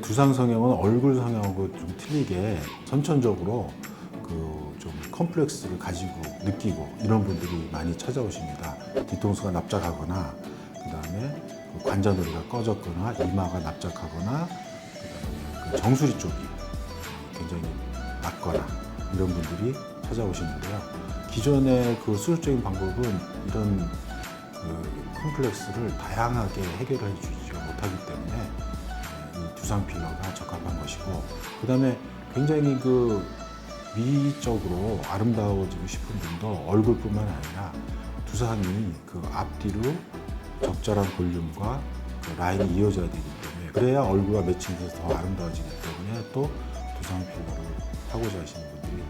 두상 성형은 얼굴 성형하고 좀 틀리게 선천적으로 그 좀 컴플렉스를 가지고 느끼고 이런 분들이 많이 찾아오십니다. 뒤통수가 납작하거나 그다음에 그 관자놀이가 꺼졌거나 이마가 납작하거나 그다음에 그 정수리 쪽이 굉장히 낮거나 이런 분들이 찾아오시는데요. 기존의 그 수술적인 방법은 이런 그 컴플렉스를 다양하게 해결해 주지 못하기 때문에 이 두상 필러가 적합한 것이고 그 다음에 굉장히 그 미적으로 아름다워지고 싶은 분도 얼굴뿐만 아니라 두상이 그 앞뒤로 적절한 볼륨과 그 라인이 이어져야 되기 때문에 그래야 얼굴과 매칭돼서 더 아름다워지기 때문에 또 두상 필러를 하고자 하시는 분들이